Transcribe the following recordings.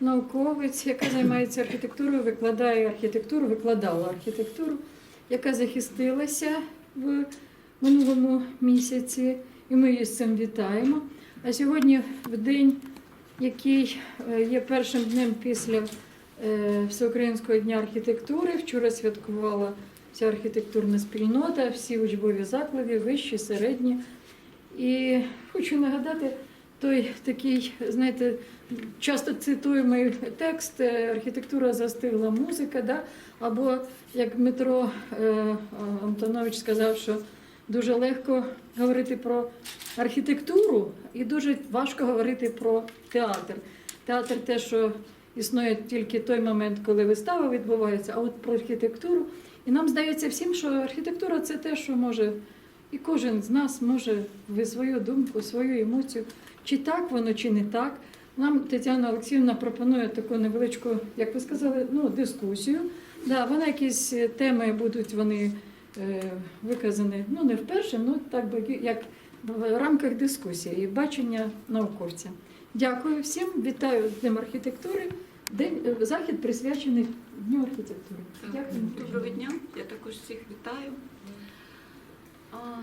науковець, яка займається архітектурою, викладає архітектуру, викладала архітектуру, яка захистилася в минулому місяці, і ми її з цим вітаємо. А сьогодні, в день, який е, є першим днем після е, Всеукраїнського дня архітектури, вчора святкувала вся архітектурна спільнота, всі учбові заклади, вищі, середні. І хочу нагадати той такий, знаєте, часто цитуємий текст е, Архітектура застигла музика, да? або як Дмитро е, Антонович сказав, що дуже легко говорити про архітектуру і дуже важко говорити про театр. Театр те, що існує тільки той момент, коли вистава відбувається, а от про архітектуру. І нам здається всім, що архітектура це те, що може, і кожен з нас може ви свою думку, свою емоцію, чи так воно, чи не так. Нам Тетяна Олексіївна пропонує таку невеличку, як ви сказали, ну, дискусію. Да, вона якісь теми будуть вони е, виказані, ну не вперше, ну так би як в рамках дискусії і бачення науковця. Дякую всім, вітаю з Днем архітектури. День е, захід присвячений Дню архітектури. Дякую. Доброго дня, я також всіх вітаю. А,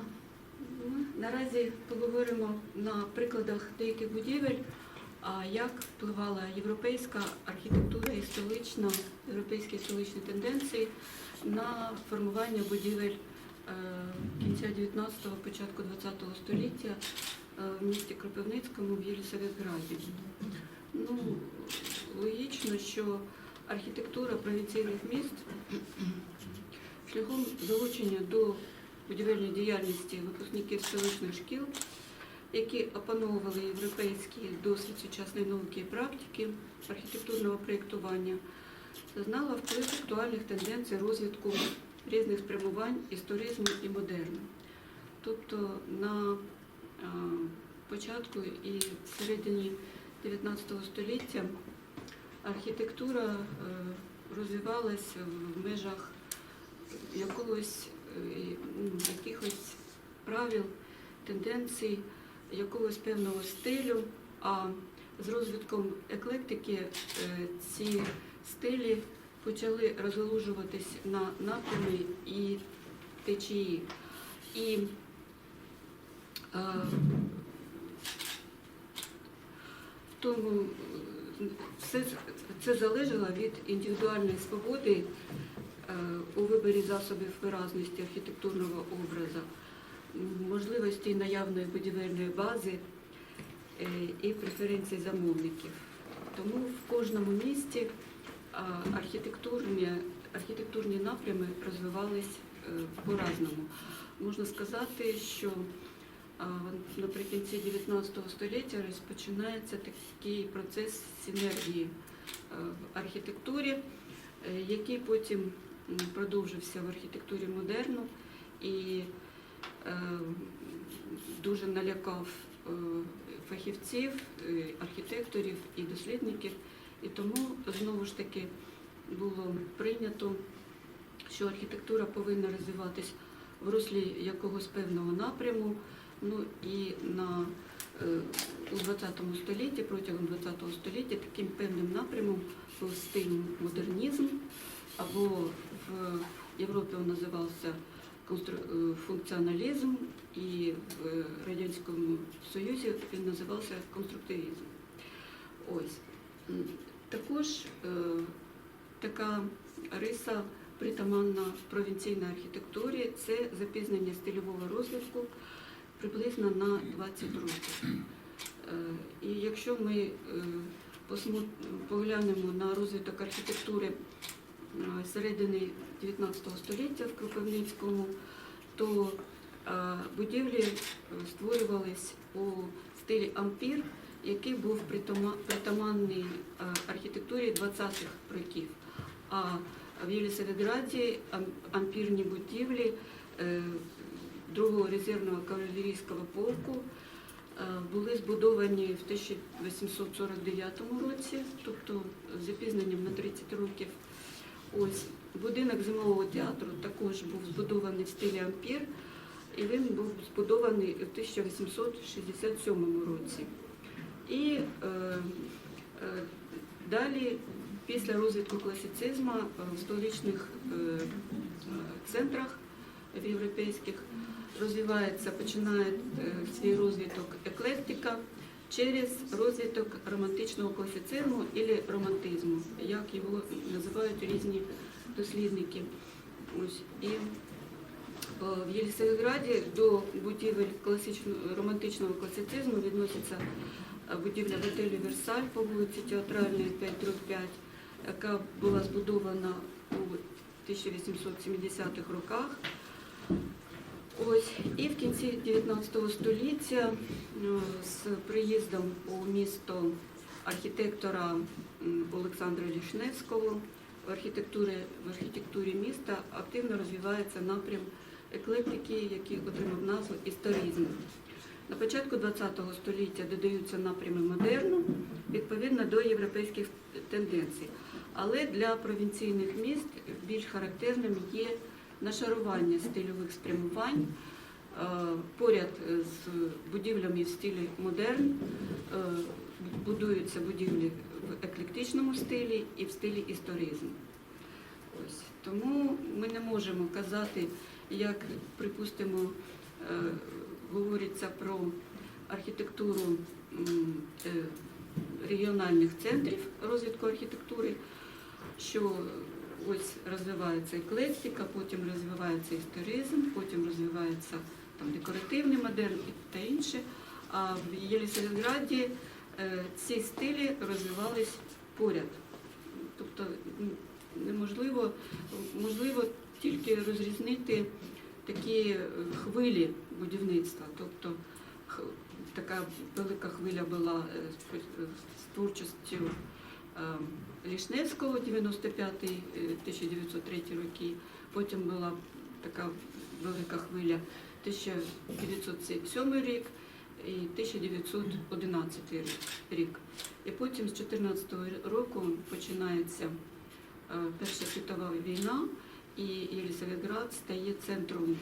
ми наразі поговоримо на прикладах деяких будівель, як впливала європейська архітектура і столична, європейські столичні тенденції на формування будівель е, кінця 19-го, початку 20-го століття е, в місті Кропивницькому в Єлісаветграді. Ну, логічно, що архітектура провінційних міст шляхом залучення до будівельної діяльності випускників столичних шкіл, які опановували європейський досвід сучасної науки і практики архітектурного проєктування, зазнала вплив актуальних тенденцій розвитку різних спрямувань історизму і модерну. Тобто на початку і середині 19 століття архітектура е, розвивалась в межах якогось якихось правил, тенденцій, якогось певного стилю. А з розвитком еклектики е, ці стилі почали розгалужуватись на напрями і течії. І е, тому е, все це залежало від індивідуальної свободи е, у виборі засобів виразності архітектурного образу, можливості наявної будівельної бази е, і преференцій замовників. Тому в кожному місті архітектурні, архітектурні напрями розвивались е, по-разному. Можна сказати, що наприкінці 19 століття розпочинається такий процес синергії е, в архітектурі, е, який потім продовжився в архітектурі модерну і е, дуже налякав е, фахівців, е, архітекторів і дослідників. І тому знову ж таки було прийнято, що архітектура повинна розвиватись в руслі якогось певного напряму. Ну і на, у 20 столітті, протягом 20 століття, таким певним напрямом був стиль модернізм, або в Європі він називався е, функціоналізм, і в Радянському Союзі він називався конструктивізм. Ось. Також е, така риса притаманна провінційній архітектурі це запізнення стильового розвитку приблизно на 20 років. Е, І якщо ми поглянемо на розвиток архітектури середини 19 століття в Кропивницькому, то е, будівлі е, створювались у стилі ампір, який був притаманний е, архітектурі 20-х років. А в Єлісаветграді ампірні будівлі е, другого резервного кавалерійського полку е, були збудовані в 1849 році, тобто з запізненням на 30 років. Ось будинок зимового театру також був збудований в стилі ампір, і він був збудований у 1867 році. І е, е, Далі, після розвитку класицизму е, в столичних е, е, центрах в європейських розвивається, починає свій розвиток еклектика через розвиток романтичного класицизму або романтизму, як його називають різні дослідники. Ось і е, в Єлисаветграді до будівель класичного романтичного класицизму відноситься е, будівля готелю Версаль по вулиці Театральної 5-5, яка була збудована у 1870-х роках. Ось і в кінці 19 століття е, з приїздом у місто архітектора Олександра Лішневського в архітектурі, в архітектурі міста активно розвивається напрям еклектики, який отримав назву історизм. На початку ХХ століття додаються напрями модерну відповідно до європейських тенденцій. Але для провінційних міст більш характерним є нашарування стильових спрямувань. Е, Поряд з будівлями в стилі модерн е, будуються будівлі в еклектичному стилі і в стилі історизм. Ось. Тому ми не можемо казати, як, припустимо, е, говориться про архітектуру регіональних центрів розвитку архітектури, що ось розвивається еклектика, потім розвивається історизм, потім розвивається там, декоративний модерн та інше. А в Єлісаветграді е, ці стилі розвивались поряд. Тобто неможливо, можливо тільки розрізнити такі е, хвилі будівництва. Тобто така велика хвиля була е, з творчістю е, Лішневського 95-1903 роки. Потім була така велика хвиля 1907 рік і 1911 рік. І потім з 14 року починається е, Перша світова війна, і Єлісаветград стає центром е,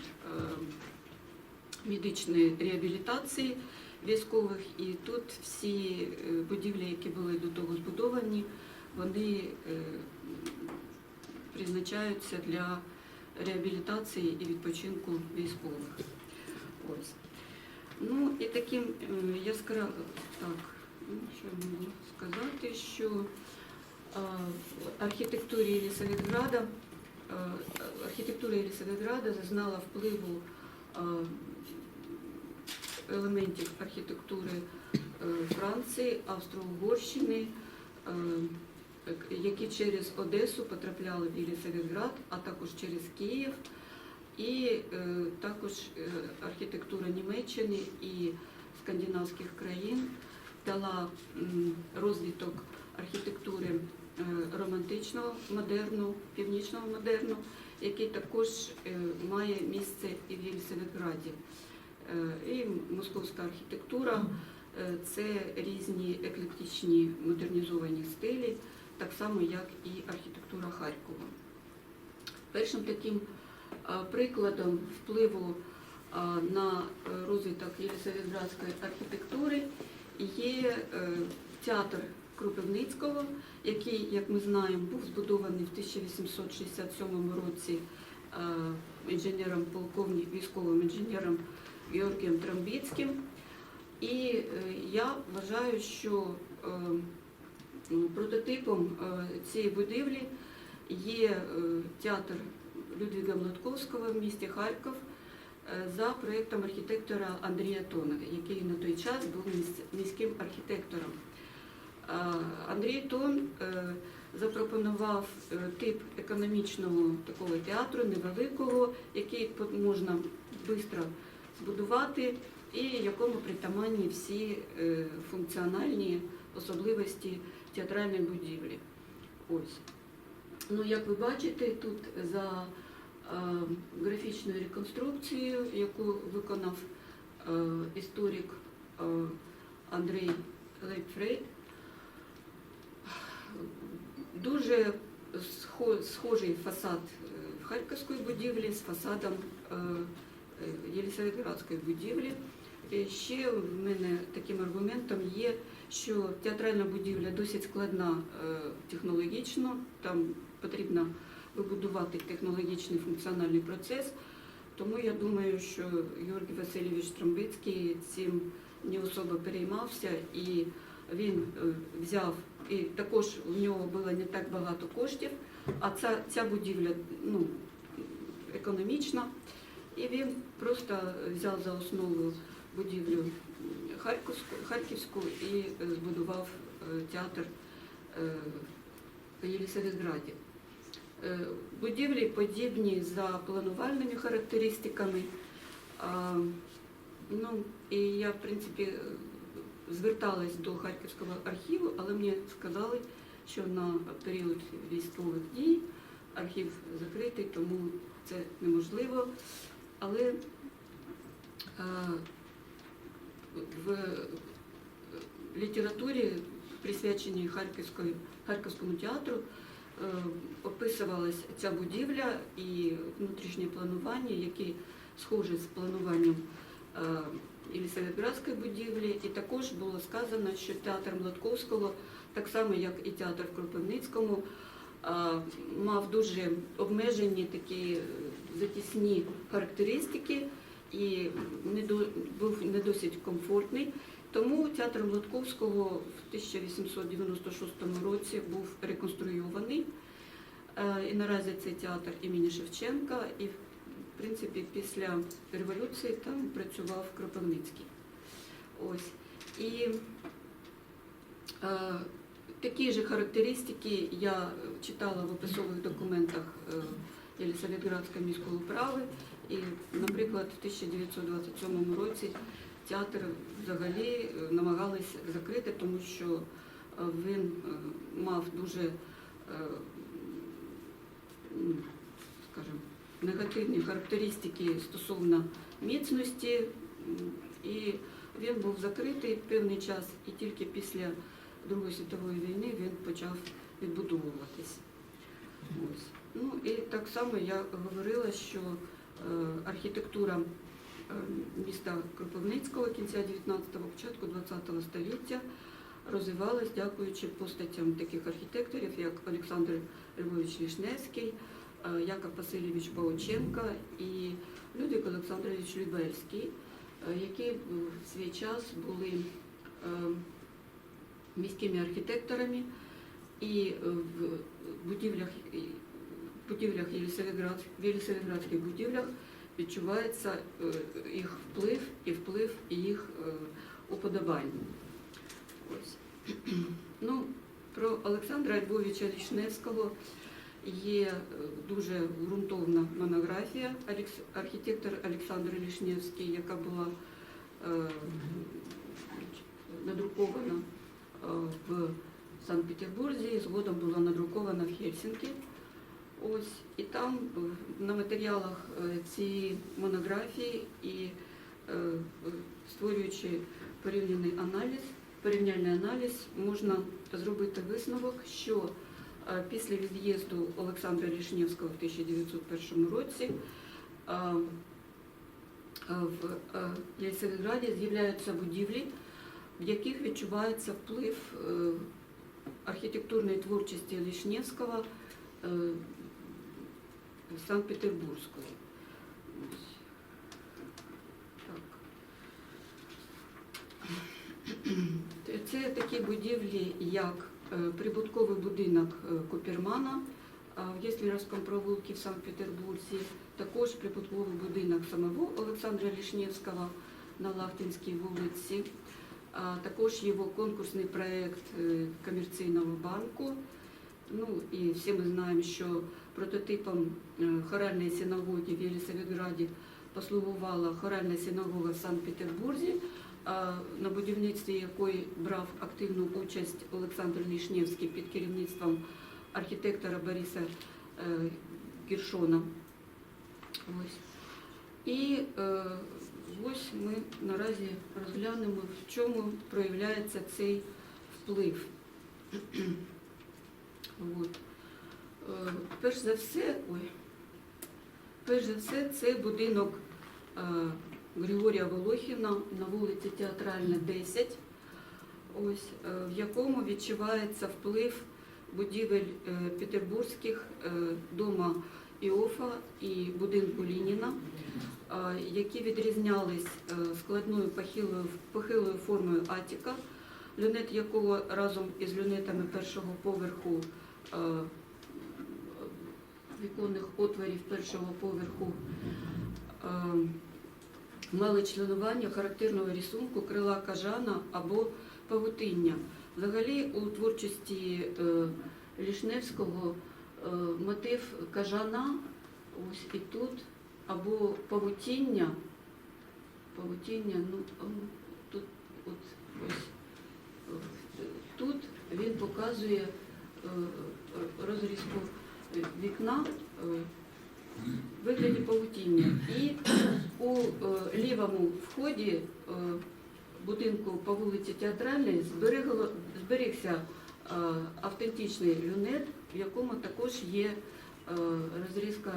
медичної реабілітації військових. І тут всі е, будівлі, які були до того збудовані, вони е, призначаються для реабілітації і відпочинку військових. Ось. Ну і таким е, яскраво так, ну, що можу сказати, що в архітектурі Єлісаветграда, е, архітектура Єлісаветграда зазнала впливу елементів архітектури е, Франції, Австро-Угорщини, які через Одесу потрапляли в Єлісаветград, а також через Київ. І е, також е, архітектура Німеччини і скандинавських країн дала розвиток архітектури е, романтичного модерну, північного модерну, який також має місце і в Єлісаветграді. Е, І московська архітектура це різні еклектичні модернізовані стилі, так само як і архітектура Харкова. Першим таким е, прикладом впливу е, на розвиток Єлисаветградської архітектури є е, театр Кропивницького, який, як ми знаємо, був збудований в 1867 році інженером полковник, військовим інженером Георгієм Трамбіцьким. І я вважаю, що прототипом е, цієї будівлі є е, театр Людвіга Млатковського в місті Харків е, за проєктом архітектора Андрія Тона, який на той час був міським архітектором. Андрій Тон запропонував тип економічного такого театру, невеликого, який можна швидко збудувати, і якому притаманні всі функціональні особливості театральної будівлі. Ось. Ну, як ви бачите, тут за е, графічною реконструкцією, яку виконав е, історик е, Андрій Лейпфрейд, дуже схожий фасад Харківської будівлі з фасадом Єлисаветградської будівлі. Ще в мене таким аргументом є, що театральна будівля досить складна е, технологічно, там потрібно вибудувати технологічний функціональний процес. Тому я думаю, що Георгій Васильович Тромбицький цим не особо переймався і він е, взяв, і також в нього було не так багато коштів, а ця, ця будівля ну, економічна. І він просто взяв за основу будівлю Харківську, Харківську і е, збудував е, театр е, в Єлісаветграді. Е, Будівлі подібні за планувальними характеристиками. Ну, і я, в принципі, зверталась до Харківського архіву, але мені сказали, що на період військових дій архів закритий, тому це неможливо. Але в літературі, присвяченій Харківської, Харківському театру, е, описувалася ця будівля і внутрішнє планування, які схожі з плануванням е, будівлі. І також було сказано, що театр Младковського, так само як і театр в Кропивницькому, е, мав дуже обмежені такі е, затісні характеристики і не до- був не досить комфортний. Тому театр Младковського в 1896 році був реконструйований. Е, І наразі це театр імені Шевченка. І, в принципі, після революції там працював Кропивницький. Ось. І е, такі ж характеристики я читала в описових документах е, Єлісаветградської міської управи. І, наприклад, в 1927 році театр взагалі е, намагались закрити, тому що е, він е, мав дуже, е, скажімо, негативні характеристики стосовно міцності, і він був закритий певний час, і тільки після Другої світової війни він почав відбудовуватись. Ось. Ну і так само я говорила, що архітектура е, міста Кропивницького кінця 19-го, початку 20-го століття розвивалась дякуючи постатям таких архітекторів, як Олександр Львович Вішневський, е, Яков Васильович Паученко і Людвиг Олександрович Любельський, е, які в свій час були е, міськими архітекторами і е, в будівлях, будівлях Єлісаветград, в Єлісаветградських будівлях відчувається е, їх вплив і вплив їх е, уподобання. Ось. Ну, про Олександра Львовича Лішневського є е, дуже ґрунтовна монографія архітектор Олександр Лішневський, яка була надрукована в Санкт-Петербурзі, і згодом була надрукована в Хельсінкі. Ось і там е, на матеріалах е, цієї монографії і е, створюючи порівняний аналіз, порівняльний аналіз, можна зробити висновок, що після від'їзду Олександра Лішнєвського в 1901 році в е, з'являються будівлі, в яких відчувається вплив архітектурної творчості Лішнєвського Санкт-Петербурзької. Це такі будівлі, як е, прибутковий будинок е, Купермана в Єсліровському провулку в Санкт-Петербурзі, також прибутковий будинок самого Олександра Лішнєвського на Лахтинській вулиці, також його конкурсний проєкт е, комерційного банку. Ну і всі ми знаємо, що прототипом е, хоральної синагоги в Єлісаветграді послугувала хоральна синагога в Санкт-Петербурзі, на будівництві якої брав активну участь Олександр Лішнєвський під керівництвом архітектора Бориса е, Гіршона. Ось. І е, ось ми наразі розглянемо, в чому проявляється цей вплив. От. Е, Перш за все, ой, перш за все, це будинок е, Григорія Волохіна на вулиці Театральна, 10, ось, е, в якому відчувається вплив будівель петербурзьких дома Іофа і будинку Лініна, які відрізнялись складною похилою, похилою формою атіка, люнет якого разом із люнетами першого поверху віконних отворів першого поверху е, мали членування характерного рисунку крила кажана або павутиння. Взагалі у творчості е, Лішневського е, мотив кажана ось і тут, або павутіння, павутіння, ну ну, тут от ось е, тут він показує е, розрізку вікна е, в вигляді павутіння. І у е, лівому вході е, будинку по вулиці Театральній зберігся е, автентичний люнет, в якому також є е, розрізка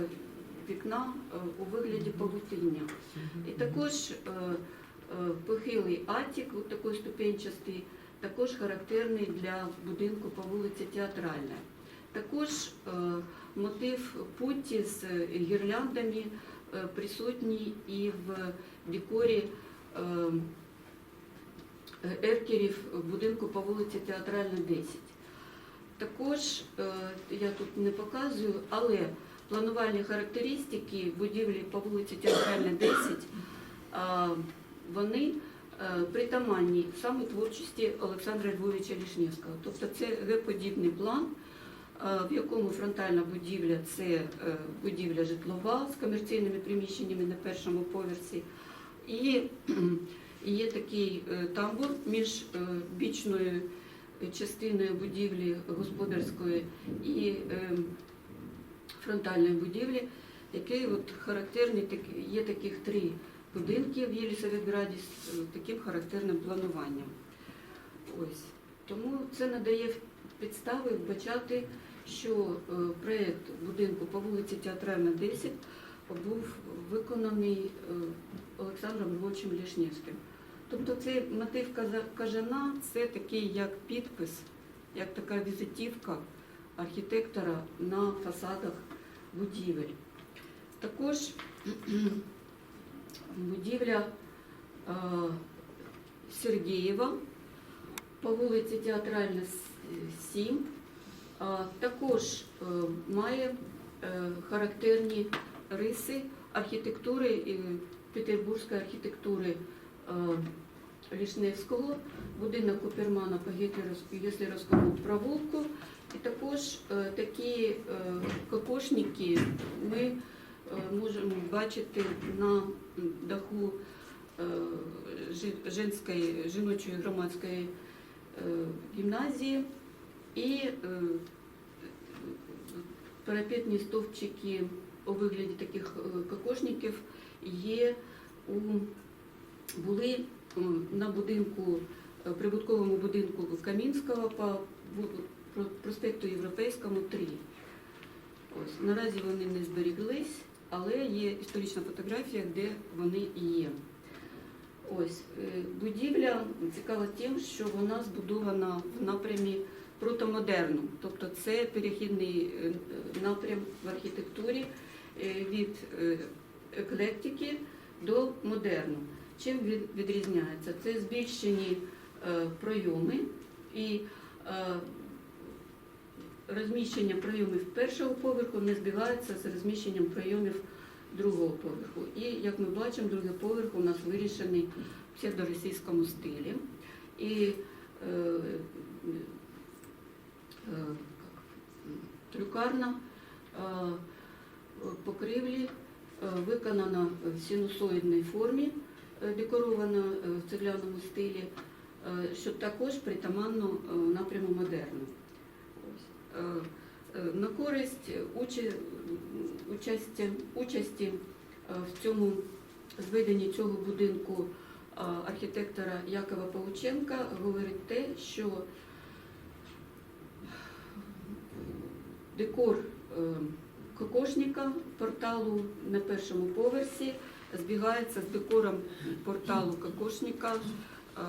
вікна е, у вигляді павутиння. І також е, е, похилий атік, такий ступенчастий, також характерний для будинку по вулиці Театральна. Також е, мотив путті з гірляндами е, присутній і в декорі е, еркерів будинку по вулиці Театральна, 10. Також я тут не показую, але планувальні характеристики будівлі по вулиці Театральна, 10, а, вони притаманні саме творчості Олександра Львовича Лішневського. Тобто це Г-подібний план, е, в якому фронтальна будівля це е, будівля житлова з комерційними приміщеннями на першому поверсі. І є такий е, тамбур між е, бічною частиною будівлі господарської і е, фронтальної будівлі, який от характерний, є таких три будинки в Єлісаветграді з е, таким характерним плануванням. Ось. Тому це надає підстави вбачати, що е, проєкт будинку по вулиці Театральна, 10 був виконаний е, Олександром Львовичем Лішневським. Тобто цей мотив кажана це такий як підпис, як така візитівка архітектора на фасадах будівель. Також будівля е, Сергієва по вулиці Театральна, с- 7, е, також е, має е, характерні риси архітектури, петербурзької архітектури Лішневського, будинок Купермана по Гітлерівському- провулку. І також такі кокошники ми можемо бачити на даху е, женської, жіночої громадської е, гімназії. І е, парапетні стовпчики у вигляді таких е, кокошників є у були на будинку, е, прибутковому будинку Камінського по проспекту Європейському 3. Ось, наразі вони не зберіглись, але є історична фотографія, де вони є. Ось, е, будівля цікава тим, що вона збудована в напрямі протомодерну, тобто це перехідний е, напрям в архітектурі е, від еклектики до модерну. Чим він відрізняється? Це збільшені пройоми і розміщення пройомів першого поверху не збігається з розміщенням пройомів другого поверху. І як ми бачимо, другий поверх у нас вирішений в псевдоросійському стилі. І е, е, трюкарна е, покрівлі е, виконана в синусоїдній формі, е, декорована е, в цегляному стилі, що також притаманно напряму модерну. Е, е, На користь участі, участі е, в цьому зведенні цього будинку е, архітектора Якова Павученка говорить те, що декор е, кокошника порталу на першому поверсі збігається з декором порталу Кокошника е,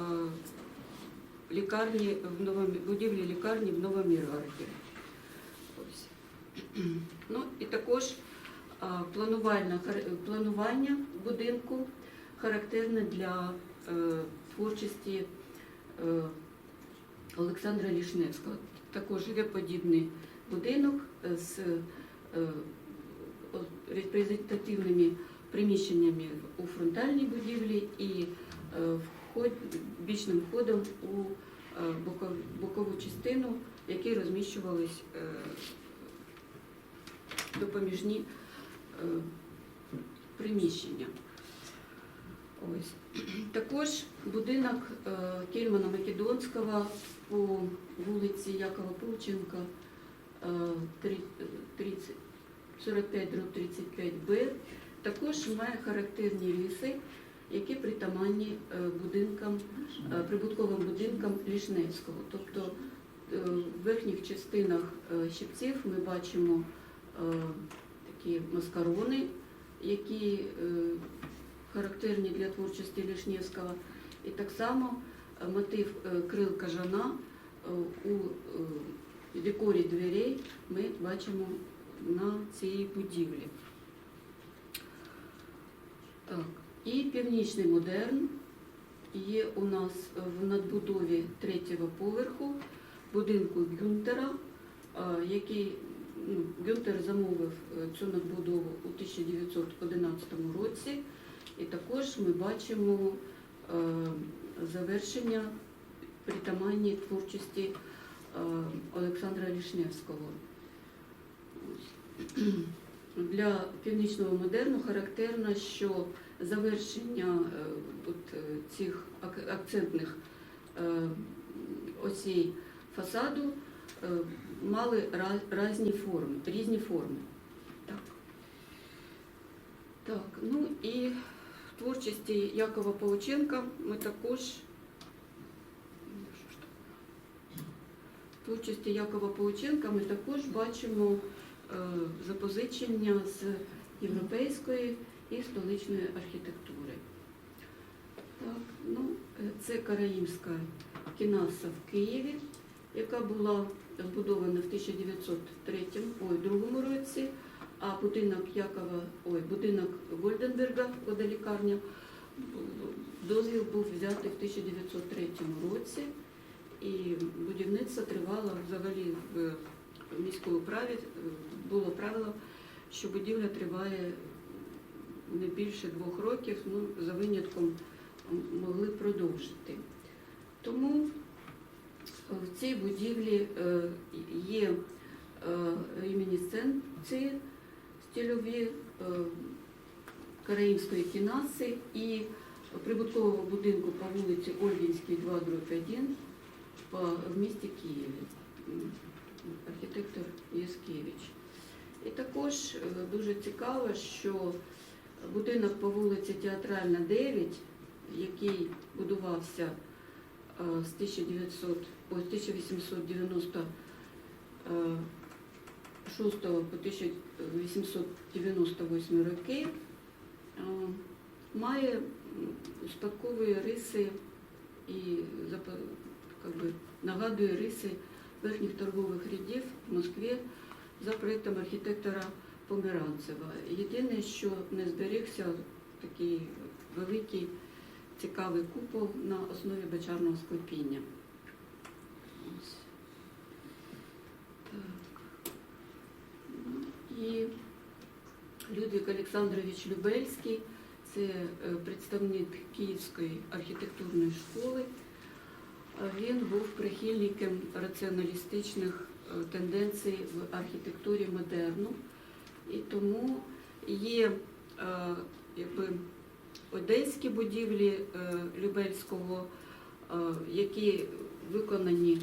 лікарні в будівлі лікарні в Новоміргарді. Ну і також е, планування будинку характерне для е, творчості е, Олександра Лішневського. Також геподібний будинок з е, репрезентативними приміщеннями у фронтальній будівлі і вход, бічним входом у бокову частину, в якій розміщувались допоміжні е, приміщення. Ось. Також будинок е, Кельмана Македонського по вулиці Якова Павченка е, три- 30 45 35 Б також має характерні риси, які притаманні е, будинкам, е, прибутковим будинкам Лішневського. Тобто е, в верхніх частинах щипців ми бачимо такі маскарони, які е, характерні для творчості Лішневського. І так само е, мотив е, крил кажана е, у е, декорі дверей ми бачимо на цій будівлі. Так. І північний модерн є у нас в надбудові третього поверху будинку Гюнтера, е, який ну, Гюнтер замовив е, цю надбудову у 1911 році. І також ми бачимо е, завершення притаманні творчості е, Олександра Лішневського. Для північного модерну характерно, що завершення от, цих акцентних осей фасаду мали ra- різні форми, різні форми. Так. Так, ну і в творчості Якова Павученка ми також в творчості Якова Павученка ми також бачимо е, запозичення з європейської і столичної архітектури. Так, ну, е, це Караїмська кінаса в Києві, яка була збудована в 1903 ой, другому році, а будинок Якова, ой, будинок Гольденберга, водолікарня, дозвіл був взятий в 1903 році, і будівництво тривало взагалі в міському праві, було правило, що будівля триває не більше двох років, ну, за винятком могли продовжити. Тому в цій будівлі е, є е, ремінісценції стильові е, караїмської кінаси і прибуткового будинку по вулиці Ольгінській, 2, дроб 1 по, в місті Києві. Архітектор Яскевич. І також дуже цікаво, що будинок по вулиці Театральна 9, який будувався з 1900, ой, з 1896 по 1898 роки, е, має спадкові риси і би, нагадує риси верхніх торгових рядів в Москві за проєктом архітектора Померанцева. Єдине, що не зберігся такий великий цікавий купол на основі бачарного склепіння. Ну, І Людвік Олександрович Любельський це е, представник Київської архітектурної школи. Він був прихильником раціоналістичних е, тенденцій в архітектурі модерну, і тому є е, якби, одеські будівлі е, Любельського, е, які виконані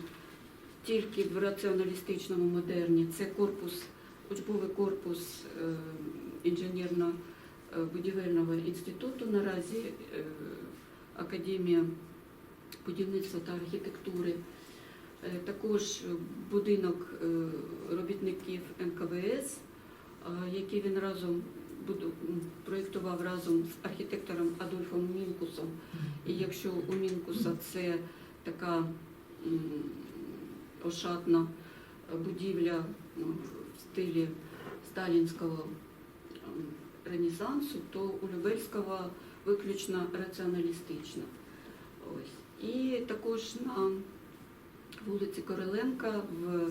тільки в раціоналістичному модерні. Це корпус, учбовий корпус е, інженерно-будівельного інституту наразі Академія будівництва та архітектури. Також будинок робітників НКВС, який він разом буду- проєктував разом з архітектором Адольфом Мінкусом. І якщо у Мінкуса це така ошатна будівля ну, в стилі сталінського ренесансу, то у Любельського виключно раціоналістична. Ось. І також на вулиці Короленка в е,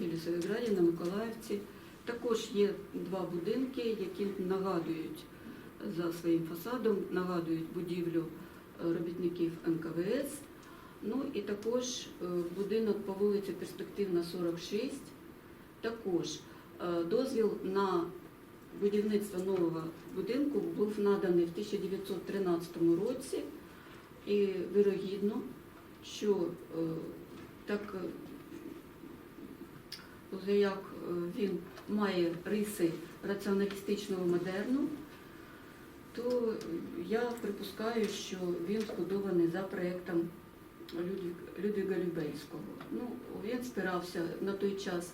Єлісаветграді на Миколаївці також є два будинки, які нагадують за своїм фасадом, нагадують будівлю е, робітників НКВС. Ну і також е, будинок по вулиці Перспективна 46. Також е, дозвіл на будівництво нового будинку був наданий в 1913 році, і вирогідно, що так як він має риси раціоналістичного модерну, то я припускаю, що він збудований за проєктом Людвіга Любельського. Ну, він спирався на той час.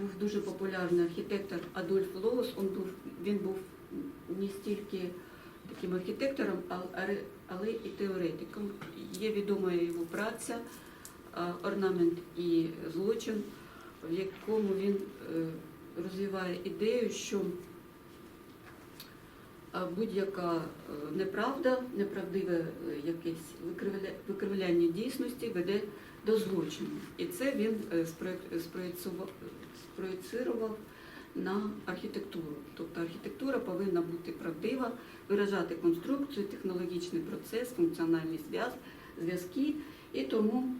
Був дуже популярний архітектор Адольф Лоус. Он був, він був не стільки таким архітектором, але- але і теоретиком. Є відома його праця Орнамент і злочин, в якому він е, розвиває ідею, що будь-яка е, неправда, неправдиве е, якесь викривляння дійсності веде до злочину. І це він е, спроєцирував на архітектуру. Тобто архітектура повинна бути правдива, виражати конструкцію, технологічний процес, функціональні зв'яз- зв'язки. І тому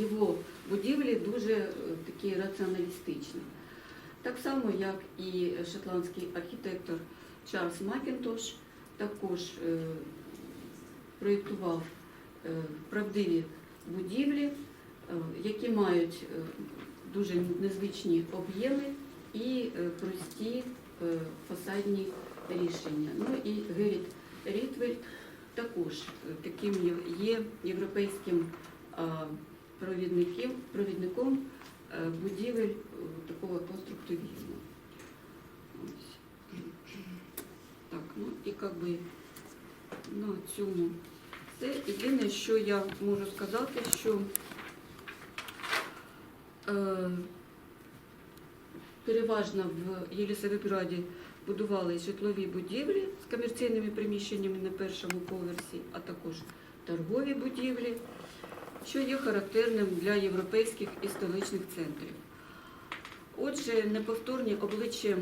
його будівлі дуже такі раціоналістичні. Так само, як і шотландський архітектор Чарльз Макінтош, також е, проєктував е, правдиві будівлі, е, які мають дуже незвичні об'єми і прості фасадні рішення. Ну і Геріт Рітвельд також таким є- європейським провідником будівель е, такого конструктивізму. Ось. Так, ну і як би на цьому все. Єдине, що я можу сказати, що е, переважно в Єлісаветграді будували житлові будівлі з комерційними приміщеннями на першому поверсі, а також торгові будівлі, що є характерним для європейських і столичних центрів. Отже, неповторні обличчя,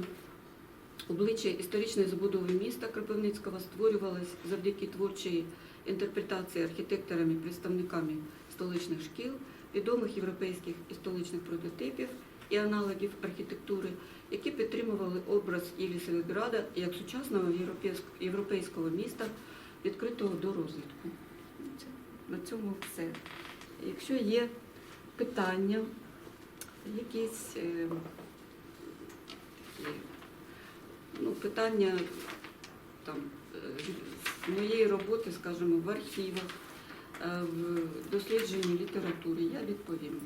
обличчя історичної забудови міста Кропивницького створювалось завдяки творчої інтерпретації архітекторами, представниками столичних шкіл, відомих європейських і столичних прототипів і аналогів архітектури, які підтримували образ Єлісаветграда як сучасного європейського міста, відкритого до розвитку. На цьому все. Якщо є питання, якісь е, ну, питання там, е, моєї роботи, скажімо, в архівах, е, в дослідженні літератури, я відповім.